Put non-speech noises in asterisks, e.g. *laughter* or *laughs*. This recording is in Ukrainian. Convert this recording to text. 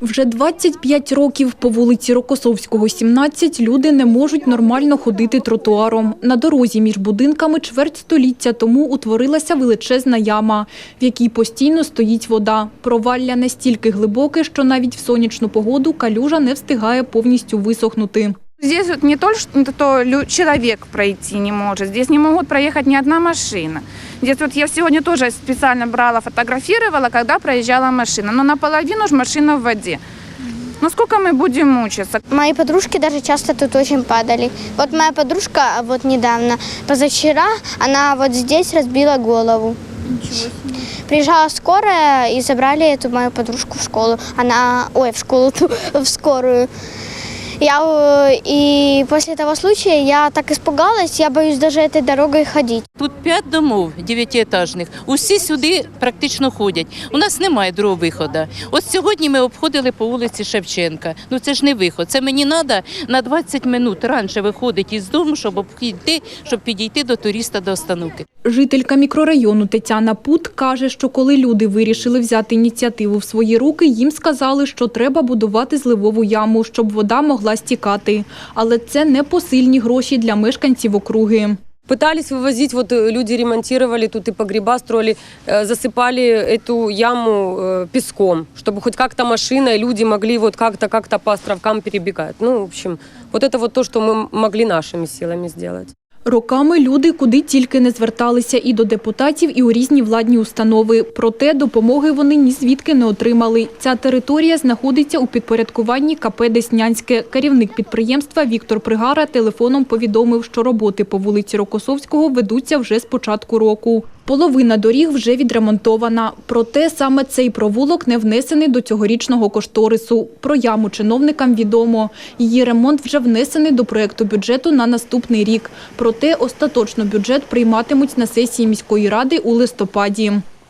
Вже 25 років по вулиці Рокосовського, 17, люди не можуть нормально ходити тротуаром. На дорозі між будинками чверть століття тому утворилася величезна яма, в якій постійно стоїть вода. Провалля настільки глибоке, що навіть в сонячну погоду калюжа не встигає повністю висохнути. Здесь вот не то, что то человек пройти не может, здесь не могут проехать ни одна машина. Здесь вот я сегодня тоже специально брала, фотографировала, когда проезжала машина. Но наполовину ж машина в воде. Ну сколько мы будем мучиться? Мои подружки даже часто тут очень падали. Вот моя подружка а вот недавно, позавчера, она вот здесь разбила голову. Приезжала скорая и забрали эту мою подружку в школу. Она, ой, в школу, *laughs* в скорую. Я, э, и после того случая я так испугалась, я боюсь даже этой дорогой ходить. Тут п'ять домов дев'ятиетажних. Усі сюди практично ходять. У нас немає другого виходу. От сьогодні ми обходили по вулиці Шевченка. Ну це ж не виход. Це мені треба на 20 минут раніше виходити із дому, щоб обійти, щоб підійти до туриста до остановки. Жителька мікрорайону Тетяна Пут каже, що коли люди вирішили взяти ініціативу в свої руки, їм сказали, що треба будувати зливову яму, щоб вода могла стікати. Але це не посильні гроші для мешканців округи. Пытались вывозить, вот э, люди ремонтировали тут и погреба строили, э, засыпали эту яму э, песком, чтобы хоть как-то машина и люди могли вот как-то как-то по островкам перебегать. Ну, в общем, вот это вот то, что мы могли нашими силами сделать. Роками люди куди тільки не зверталися і до депутатів, і у різні владні установи. Проте допомоги вони ні звідки не отримали. Ця територія знаходиться у підпорядкуванні КП Деснянське. Керівник підприємства Віктор Пригара телефоном повідомив, що роботи по вулиці Рокосовського ведуться вже з початку року. Половина доріг вже відремонтована. Проте саме цей провулок не внесений до цьогорічного кошторису. Про яму чиновникам відомо. Її ремонт вже внесений до проекту бюджету на наступний рік. Проте остаточно бюджет прийматимуть на сесії міської ради у листопаді.